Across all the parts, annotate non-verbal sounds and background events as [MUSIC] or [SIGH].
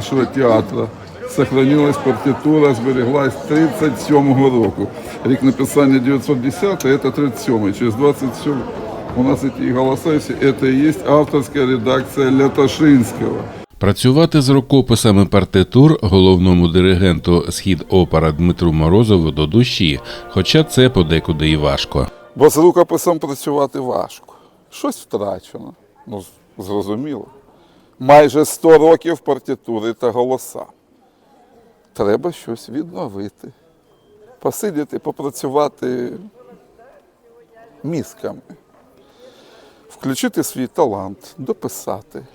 нашого театру сохранилась партитура, збереглась 37-го року. Рік написання 910, це 37-й. Через 27 у нас ці голоса, всі, це і є авторська редакція Лятошинського. Працювати з рукописами партитур головному диригенту схід опера Дмитру Морозову до душі, хоча це подекуди і важко. Бо з рукописом працювати важко. Щось втрачено. Ну, зрозуміло. Майже 100 років партитури та голоса. Треба щось відновити. Посидіти, попрацювати мізками. Включити свій талант, дописати.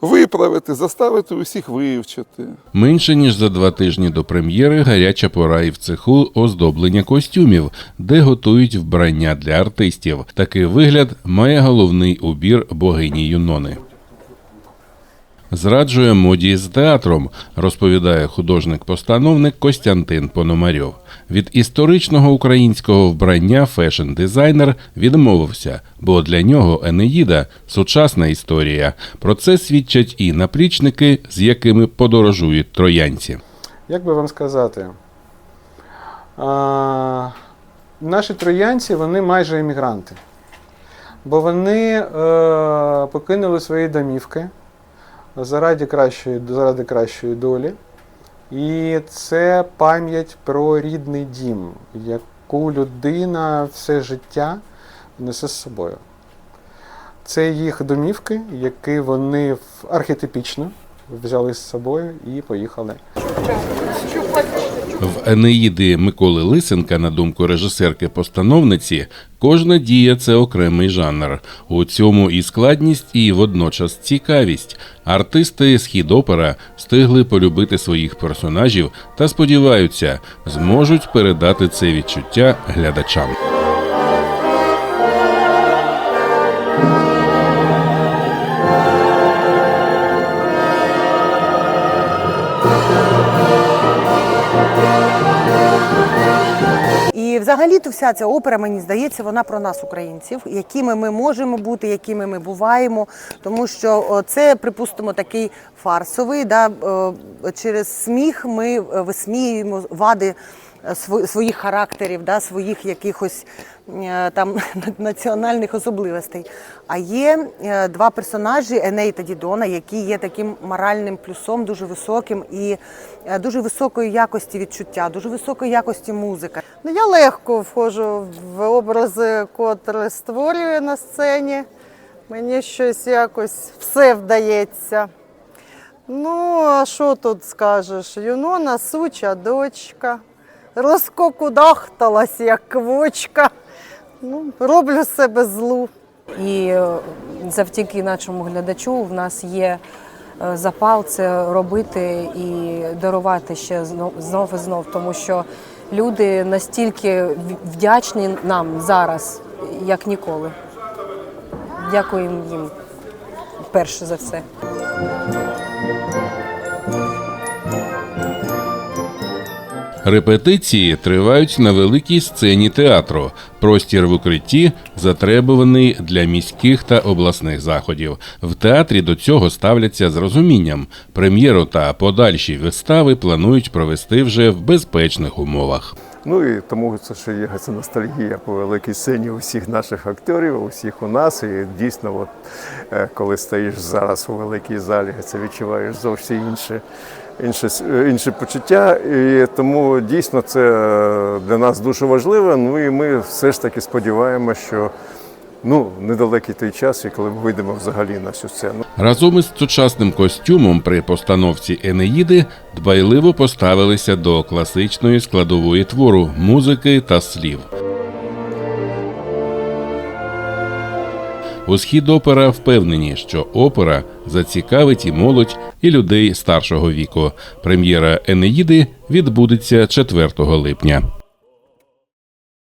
Виправити, заставити усіх вивчити. Менше ніж за два тижні до прем'єри гаряча пора і в цеху оздоблення костюмів, де готують вбрання для артистів. Такий вигляд має головний убір богині Юнони. Зраджує моді з театром, розповідає художник-постановник Костянтин Пономарьов. Від історичного українського вбрання фешн-дизайнер відмовився, бо для нього Енеїда сучасна історія. Про це свідчать і наплічники, з якими подорожують троянці. Як би вам сказати? А, наші троянці вони майже емігранти. Бо вони е, покинули свої домівки заради кращої, заради кращої долі. І це пам'ять про рідний дім, яку людина все життя несе з собою. Це їх домівки, які вони архетипічно взяли з собою і поїхали. В Енеїди Миколи Лисенка, на думку режисерки-постановниці, кожна дія це окремий жанр. У цьому і складність, і водночас цікавість. Артисти схід опера встигли полюбити своїх персонажів та сподіваються, зможуть передати це відчуття глядачам. Взагалі-то вся ця опера, мені здається, вона про нас, українців, якими ми можемо бути, якими ми буваємо. Тому що це, припустимо, такий фарсовий. Да, через сміх ми е, висміюємо вади своїх характерів, да, своїх якихось е, там [LAUGHS] національних особливостей. А є е, два персонажі Еней та Дідона, які є таким моральним плюсом, дуже високим і е, дуже високої якості відчуття, дуже високої якості музика. Ну, я легко входжу в образи, котрі створюю на сцені. Мені щось якось все вдається. Ну, а що тут скажеш? Юнона суча дочка, розкокудахталась, як квочка. Ну, роблю себе злу. І е, завдяки нашому глядачу в нас є е, запал це робити і дарувати ще знов, і знов, тому що люди настільки вдячні нам зараз, як ніколи. Дякуємо їм перше за все. Репетиції тривають на великій сцені театру. Простір в укритті затребуваний для міських та обласних заходів. В театрі до цього ставляться з розумінням. Прем'єру та подальші вистави планують провести вже в безпечних умовах. Ну і тому це ще є ця ностальгія по великій сцені усіх наших акторів, усіх у нас. І дійсно, от, е, коли стоїш зараз у великій залі, це відчуваєш зовсім інше, інше, е, інше почуття. І тому дійсно це для нас дуже важливо. Ну і ми все ж таки сподіваємося, що ну, недалекий той час, і коли ми вийдемо взагалі на цю сцену. Разом із сучасним костюмом при постановці Енеїди дбайливо поставилися до класичної складової твору, музики та слів. У схід опера впевнені, що опера зацікавить і молодь, і людей старшого віку. Прем'єра Енеїди відбудеться 4 липня.